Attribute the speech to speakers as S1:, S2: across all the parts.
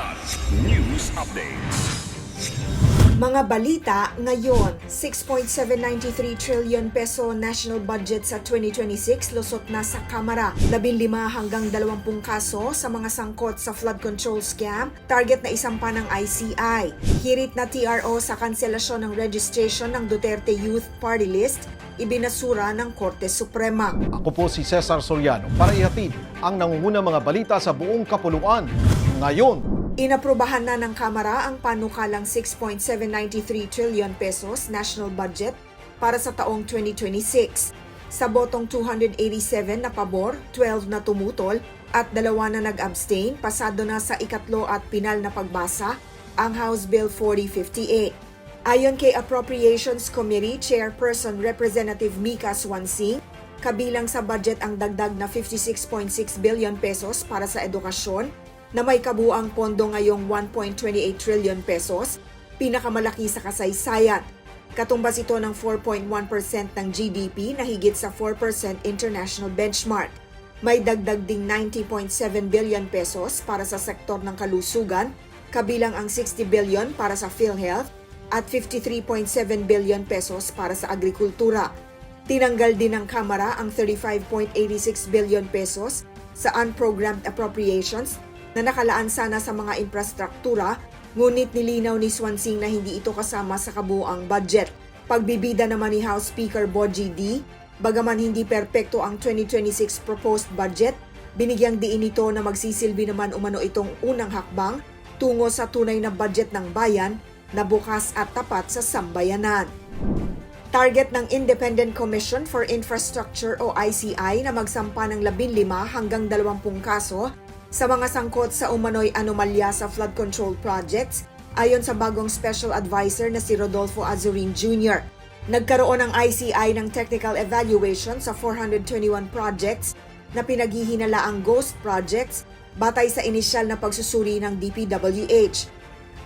S1: Kidlat News Updates.
S2: Mga balita ngayon, 6.793 trillion peso national budget sa 2026 lusot na sa Kamara. 15 hanggang 20 kaso sa mga sangkot sa flood control scam, target na isampa ng ICI. Hirit na TRO sa kanselasyon ng registration ng Duterte Youth Party List, ibinasura ng Korte Suprema.
S3: Ako po si Cesar Soriano para ihatid ang nangungunang mga balita sa buong kapuluan. Ngayon,
S2: Inaprubahan na ng Kamara ang panukalang 6.793 trillion pesos national budget para sa taong 2026. Sa botong 287 na pabor, 12 na tumutol at dalawa na nag-abstain, pasado na sa ikatlo at pinal na pagbasa ang House Bill 4058. Ayon kay Appropriations Committee Chairperson Representative Mika Swansing, kabilang sa budget ang dagdag na 56.6 billion pesos para sa edukasyon na may kabuang pondo ngayong 1.28 trillion pesos, pinakamalaki sa kasaysayan. Katumbas ito ng 4.1% ng GDP na higit sa 4% international benchmark. May dagdag ding 90.7 billion pesos para sa sektor ng kalusugan, kabilang ang 60 billion para sa PhilHealth at 53.7 billion pesos para sa agrikultura. Tinanggal din ng Kamara ang 35.86 billion pesos sa unprogrammed appropriations na nakalaan sana sa mga infrastruktura, ngunit nilinaw ni Swansing na hindi ito kasama sa kabuang budget. Pagbibida naman ni House Speaker Boji D, bagaman hindi perpekto ang 2026 proposed budget, binigyang diin ito na magsisilbi naman umano itong unang hakbang tungo sa tunay na budget ng bayan na bukas at tapat sa sambayanan. Target ng Independent Commission for Infrastructure o ICI na magsampa ng 15 hanggang 20 kaso sa mga sangkot sa umano'y anomalya sa flood control projects ayon sa bagong special advisor na si Rodolfo Azurin Jr. Nagkaroon ng ICI ng technical evaluation sa 421 projects na pinaghihinala ang ghost projects batay sa inisyal na pagsusuri ng DPWH.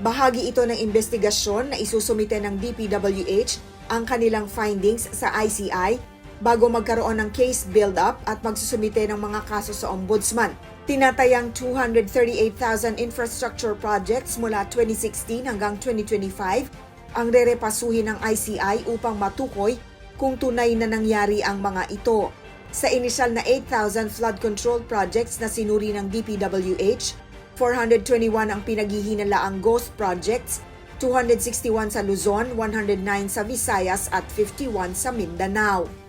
S2: Bahagi ito ng investigasyon na isusumite ng DPWH ang kanilang findings sa ICI bago magkaroon ng case build-up at magsusumite ng mga kaso sa Ombudsman. Tinatayang 238,000 infrastructure projects mula 2016 hanggang 2025 ang rerepasuhin ng ICI upang matukoy kung tunay na nangyari ang mga ito. Sa inisyal na 8,000 flood control projects na sinuri ng DPWH, 421 ang pinaghihinalaang ghost projects, 261 sa Luzon, 109 sa Visayas at 51 sa Mindanao.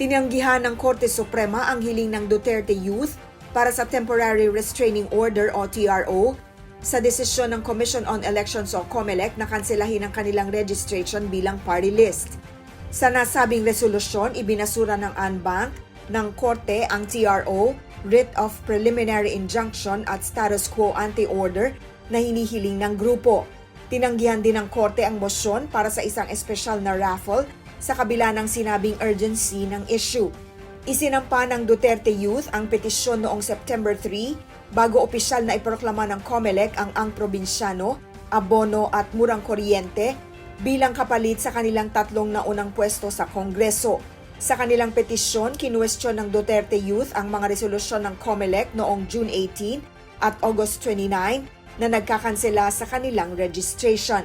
S2: Tinanggihan ng Korte Suprema ang hiling ng Duterte Youth para sa Temporary Restraining Order o TRO sa desisyon ng Commission on Elections o COMELEC na kanselahin ang kanilang registration bilang party list. Sa nasabing resolusyon, ibinasura ng Anbank ng Korte ang TRO, Writ of Preliminary Injunction at Status Quo Anti-Order na hinihiling ng grupo. Tinanggihan din ng Korte ang mosyon para sa isang espesyal na raffle sa kabila ng sinabing urgency ng issue. Isinampa ng Duterte Youth ang petisyon noong September 3 bago opisyal na iproklama ng COMELEC ang ang probinsyano, abono at murang kuryente bilang kapalit sa kanilang tatlong naunang pwesto sa Kongreso. Sa kanilang petisyon, kinuwestiyon ng Duterte Youth ang mga resolusyon ng COMELEC noong June 18 at August 29 na nagkakansela sa kanilang registration.